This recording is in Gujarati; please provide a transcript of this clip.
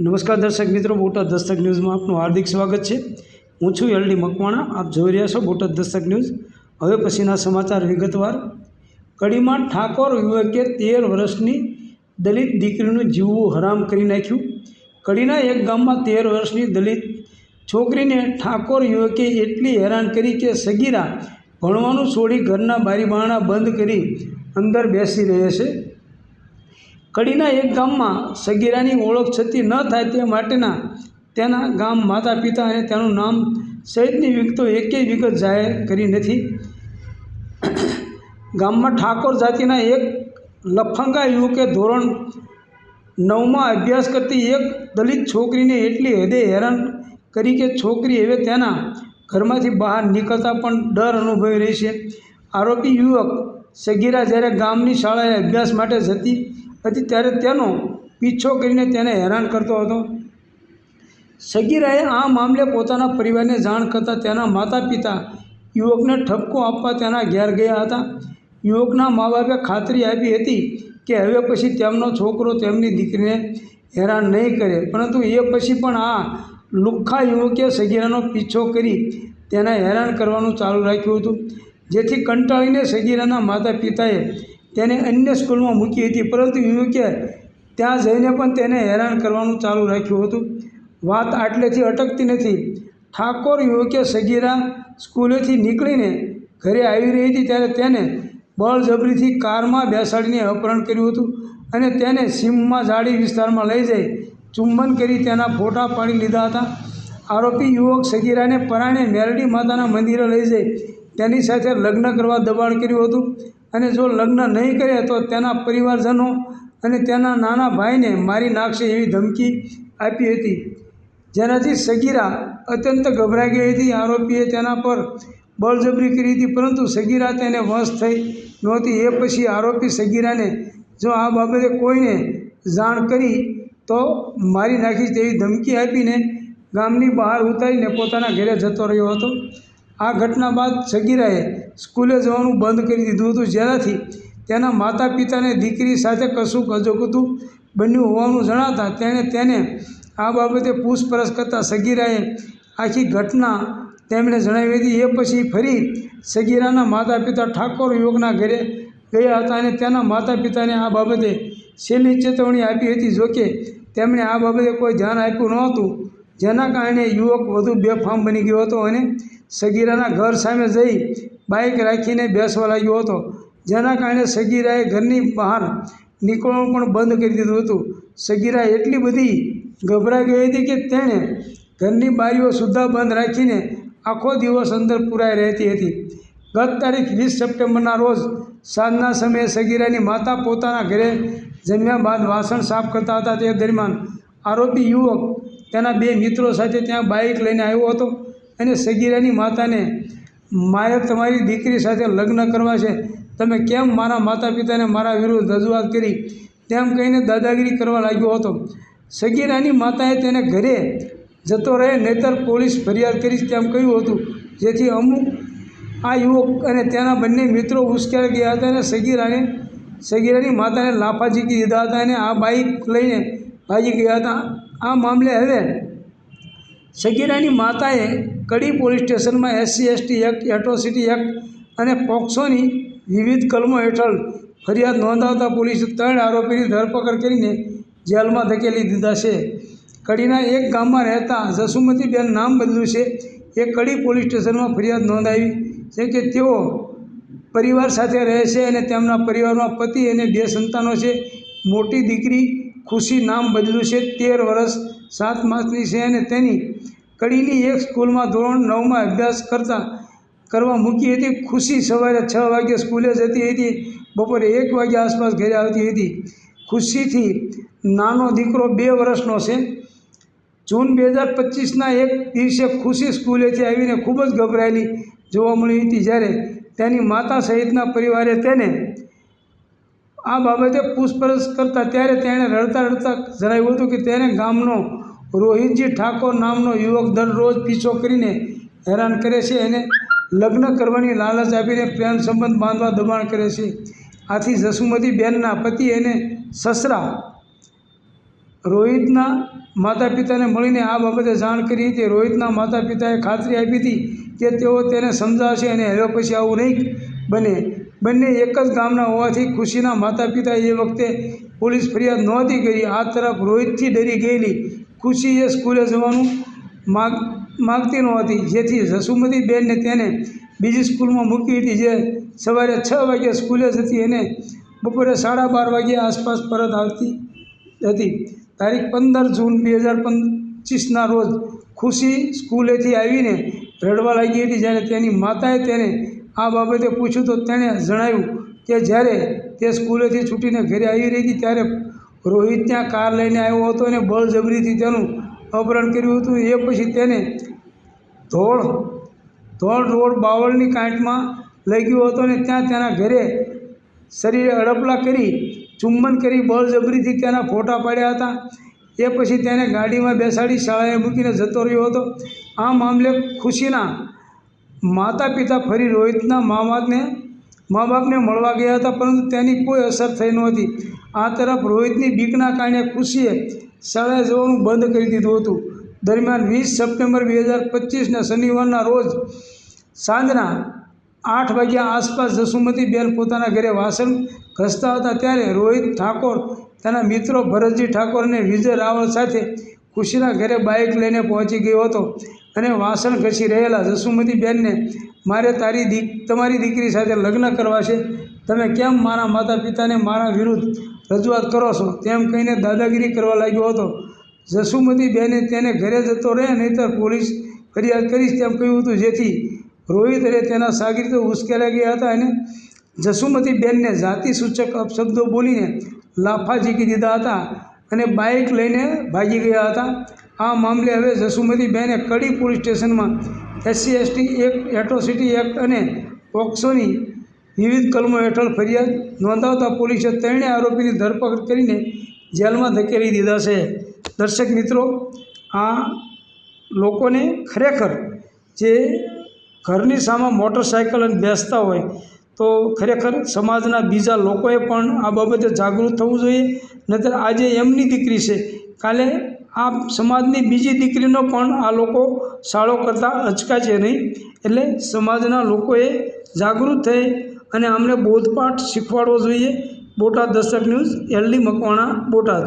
નમસ્કાર દર્શક મિત્રો, બોટાદ દસ્તક ન્યૂઝમાં આપનું હાર્દિક સ્વાગત છે. હું છું એલડી મકવાણા, આપ જોઈ રહ્યા છો બોટાદ દસ્તક ન્યૂઝ. હવે પછીના સમાચાર વિગતવાર. કડીમાં ઠાકોર યુવકે તેર વર્ષની દલિત દીકરીનું જીવવું હરામ કરી નાખ્યું. કડીના એક ગામમાં તેર વર્ષની દલિત છોકરીને ઠાકોર યુવકે એટલી હેરાન કરી કે સગીરા ભણવાનું છોડી ઘરના બારી બારણા બંધ કરી અંદર બેસી રહે છે. કડીના એક ગામમાં સગીરાની ઓળખ છતી ન થાય તે માટેના તેના ગામ માતા પિતા અને તેનું નામ સહિતની વિગતો એકેય વિગત જાહેર કરી નથી. ગામમાં ઠાકોર જાતિના એક લફંગા યુવકે ધોરણ નવમાં અભ્યાસ કરતી એક દલિત છોકરીને એટલી હદે હેરાન કરી કે છોકરી હવે તેના ઘરમાંથી બહાર નીકળતા પણ ડર અનુભવી રહી છે. આરોપી યુવક સગીરા જ્યારે ગામની શાળાએ અભ્યાસ માટે જતી હતી ત્યારે તેનો પીછો કરીને તેને હેરાન કરતો હતો. સગીરાએ આ મામલે પોતાના પરિવારને જાણ કરતાં તેના માતા પિતા યુવકને ઠપકો આપવા તેના ઘેર ગયા હતા. યુવકના મા બાપે ખાતરી આપી હતી કે હવે પછી તેમનો છોકરો તેમની દીકરીને હેરાન નહીં કરે. પરંતુ એ પછી પણ આ લુખ્ખા યુવકે સગીરાનો પીછો કરી તેને હેરાન કરવાનું ચાલુ રાખ્યું હતું. જેથી કંટાળીને સગીરાના માતા પિતાએ તેને અન્ય સ્કૂલમાં મૂકી હતી. પરંતુ યુવકે ત્યાં જઈને પણ તેને હેરાન કરવાનું ચાલુ રાખ્યું હતું. વાત આટલેથી અટકતી નથી. ઠાકોર યુવકે સગીરા સ્કૂલેથી નીકળીને ઘરે આવી રહી હતી ત્યારે તેને બળજબરીથી કારમાં બેસાડીને અપહરણ કર્યું હતું અને તેને સીમમાં જાડી વિસ્તારમાં લઈ જઈ ચુંબન કરી તેના ફોટા પાડી લીધા હતા. આરોપી યુવક સગીરાને પરાણે મેરડી માતાના મંદિરે લઈ જઈ તેની સાથે લગ્ન કરવા દબાણ કર્યું હતું. અને જો લગ્ન નહીં કરે તો તેના પરિવારજનો અને તેના નાના ભાઈને મારી નાખશે એવી ધમકી આપી હતી. જેનાથી સગીરા અત્યંત ગભરાઈ ગઈ હતી. આરોપીએ તેના પર બળજબરી કરી હતી, પરંતુ સગીરા તેને વંશ થઈ નહોતી. એ પછી આરોપી સગીરાને જો આ બાબતે કોઈને જાણ કરી તો મારી નાખી તેવી ધમકી આપીને ગામની બહાર ઉતારીને પોતાના ઘરે જતો રહ્યો હતો. આ ઘટના બાદ સગીરાએ સ્કૂલે જવાનું બંધ કરી દીધું હતું. જેનાથી તેના માતા પિતાને દીકરી સાથે કશુંક અજોગતું બન્યું હોવાનું જણાતા તેણે તેને આ બાબતે પૂછપરછ કરતાં સગીરાએ આખી ઘટના તેમણે જણાવી હતી એ પછી ફરી સગીરાના માતા પિતા ઠાકોર યુવકના ઘરે ગયા હતા અને તેના માતા પિતાને આ બાબતે છેલ્લી ચેતવણી આપી હતી. જોકે તેમણે આ બાબતે કોઈ ધ્યાન આપ્યું નહોતું. જેના કારણે યુવક વધુ બેફામ બની ગયો હતો અને સગીરાના ઘર સામે જઈ બાઇક રાખીને બેસવા લાગ્યો હતો. જેના કારણે સગીરાએ ઘરની બહાર નીકળવાનું પણ બંધ કરી દીધું હતું. સગીરા એટલી બધી ગભરાઈ ગઈ હતી કે તેણે ઘરની બારીઓ સુદ્ધા બંધ રાખીને આખો દિવસ અંદર પુરાઈ રહેતી હતી. ગત તારીખ વીસ સપ્ટેમ્બરના રોજ સાંજના સમયે સગીરાની માતા પોતાના ઘરે જમ્યા બાદ વાસણ સાફ કરતા હતા. તે દરમિયાન આરોપી યુવક તેના બે મિત્રો સાથે ત્યાં બાઇક લઈને આવ્યો હતો. અને સગીરાની માતાને, મારે તમારી દીકરી સાથે લગ્ન કરવા છે. તમે કેમ મારા માતા પિતાને મારા વિરુદ્ધ રજૂઆત કરી? તેમ કહીને દાદાગીરી કરવા લાગ્યો હતો. સગીરાની માતાએ તેને ઘરે જતો રહે નહીતર પોલીસ ફરિયાદ કરી તેમ કહ્યું હતું. જેથી અમુક આ યુવક અને તેના બંને મિત્રો ઉશ્કેરાઈ ગયા હતા અને સગીરાને, સગીરાની માતાને લાફા ઝીકી દીધા હતા અને આ બાઇક લઈને ભાગી ગયા હતા. આ મામલે હવે સગીરાની માતાએ કડી પોલીસ સ્ટેશનમાં SC, ST, act, atrocity act અને પોક્સોની વિવિધ કલમો હેઠળ ફરિયાદ નોંધાવતા પોલીસે ત્રણ આરોપીની ધરપકડ કરીને જેલમાં ધકેલી દીધા છે. કડીના એક ગામમાં રહેતા જસુમતીબેન નામ બદલ્યું છે. એ કડી પોલીસ સ્ટેશનમાં ફરિયાદ નોંધાવી છે કે તેઓ પરિવાર સાથે રહે છે અને તેમના પરિવારમાં પતિ અને બે સંતાનો છે. મોટી દીકરી ખુશી નામ બદલ્યું છે. તેર વર્ષ સાત માસની છે અને તેની કડીની એક સ્કૂલમાં ધોરણ નવમાં અભ્યાસ કરતા કરવા મૂકી હતી. ખુશી સવારે છ વાગ્યે સ્કૂલે જતી હતી. બપોરે એક વાગ્યા આસપાસ ઘરે આવતી હતી. ખુશીથી નાનો દીકરો બે વર્ષનો છે. જૂન બે હજાર પચીસના એક દિવસે ખુશી સ્કૂલેથી આવીને ખૂબ જ ગભરાયેલી જોવા મળી હતી જ્યારે તેની માતા સહિતના પરિવારે તેને આ બાબતે પૂછપરછ કરતા ત્યારે તેણે રડતા રડતા જણાવ્યું હતું કે તેને ગામનો રોહિતજી ઠાકોર નામનો યુવક દરરોજ પીછો કરીને હેરાન કરે છે અને લગ્ન કરવાની લાલચ આપીને પ્રેમ સંબંધ બાંધવા દબાણ કરે છે. આથી જસુમતી બેનના પતિ અને સસરા રોહિતના માતા પિતાને મળીને આ બાબતે જાણ કરી હતી. રોહિતના માતા પિતાએ ખાતરી આપી હતી કે તેઓ તેને સમજાવશે અને હવે પછી આવું નહીં બને. બંને એક જ ગામના હોવાથી ખુશીના માતા પિતાએ એ વખતે પોલીસ ફરિયાદ નહોતી કરી. આ તરફ રોહિતથી ડરી ગયેલી ખુશીએ સ્કૂલે જવાનું માગ, માગતી નહોતી જેથી જસુમતીબેનને તેને બીજી સ્કૂલમાં મૂકી હતી, જે સવારે છ વાગે સ્કૂલે જતી અને બપોરે સાડા બાર વાગ્યે આસપાસ પરત આવતી હતી. તારીખ પંદર જૂન બે હજાર પચીસના રોજ ખુશી સ્કૂલેથી આવીને રડવા લાગી હતી, જ્યારે તેની માતાએ તેને આ બાબતે પૂછ્યું તો તેણે જણાવ્યું કે જ્યારે તે સ્કૂલેથી છૂટીને ઘરે આવી રહી હતી, ત્યારે રોહિત ત્યાં કાર લઈને આવ્યો હતો અને બળજબરીથી તેનું અપહરણ કર્યું હતું. એ પછી તેને ધોળ ધોળ રોડ બાવળની કાંઠમાં લઈ ગયો હતો અને ત્યાં તેના ઘરે શરીરે અડપલા કરી, ચુંબન કરી બળજબરીથી તેના ફોટા પાડ્યા હતા. એ પછી તેને ગાડીમાં બેસાડી શાળાએ મૂકીને જતો રહ્યો હતો. આ મામલે ખુશીના માતા પિતા ફરી રોહિતના મા બાપને મા બાપને મળવા ગયા હતા, પરંતુ તેની કોઈ અસર થઈ નહોતી. આ તરફ રોહિતની બીકના કારણે ખુશીએ શાળાએ જવાનું બંધ કરી દીધું હતું. દરમિયાન વીસ સપ્ટેમ્બર બે હજાર પચીસના શનિવારના રોજ સાંજના આઠ વાગ્યા આસપાસ જસુમતીબેન પોતાના ઘરે વાસણ ઘસતા હતા, ત્યારે રોહિત ઠાકોર તેના મિત્રો ભરતજી ઠાકોર અને વિજય રાવળ સાથે ખુશીના ઘરે બાઇક લઈને પહોંચી ગયો હતો. અને વાસણ ઘસી રહેલા જસુમતીબેનને મારે તારી દીક તમારી દીકરી સાથે લગ્ન કરવા છે. તમે કેમ મારા માતા પિતાને મારા વિરુદ્ધ રજૂઆત કરો છો? તેમ કહીને દાદાગીરી કરવા લાગ્યો હતો. જસુમતીબેને તેને ઘરે જતો રહે, નહીંતર પોલીસ ફરિયાદ કરીશ તેમ કહ્યું હતું. જેથી રોહિત અને તેના શાગીર્દો ઉશ્કેલા ગયા હતા અને જસુમતીબેનને જાતિ સૂચક અપશબ્દો બોલીને લાફા ઝીકી દીધા હતા અને બાઇક લઈને ભાગી ગયા હતા. આ મામલે હવે જસુમતીબેને કડી પોલીસ સ્ટેશનમાં SC, ST, act, atrocity act અને પોક્સોની વિવિધ કલમો હેઠળ ફરિયાદ નોંધાવતા પોલીસે ત્રણેય આરોપીની ધરપકડ કરીને જેલમાં ધકેલી દીધા છે. દર્શક મિત્રો, આ લોકોને ખરેખર જે ઘરની સામે મોટરસાઇકલ અને બેસતા હોય, તો ખરેખર સમાજના બીજા લોકોએ પણ આ બાબતે જાગૃત થવું જોઈએ. નહીતર આજે એમની દીકરી છે. કાલે આ સમાજની બીજી દીકરીનો પણ આ લોકો શાળો કરતાં અચકાશે નહીં. એટલે સમાજના લોકોએ જાગૃત થઈ અને અમને બોધપાઠ શીખવાડવો જોઈએ. Botad Dastak news, LD Makwana, Botad.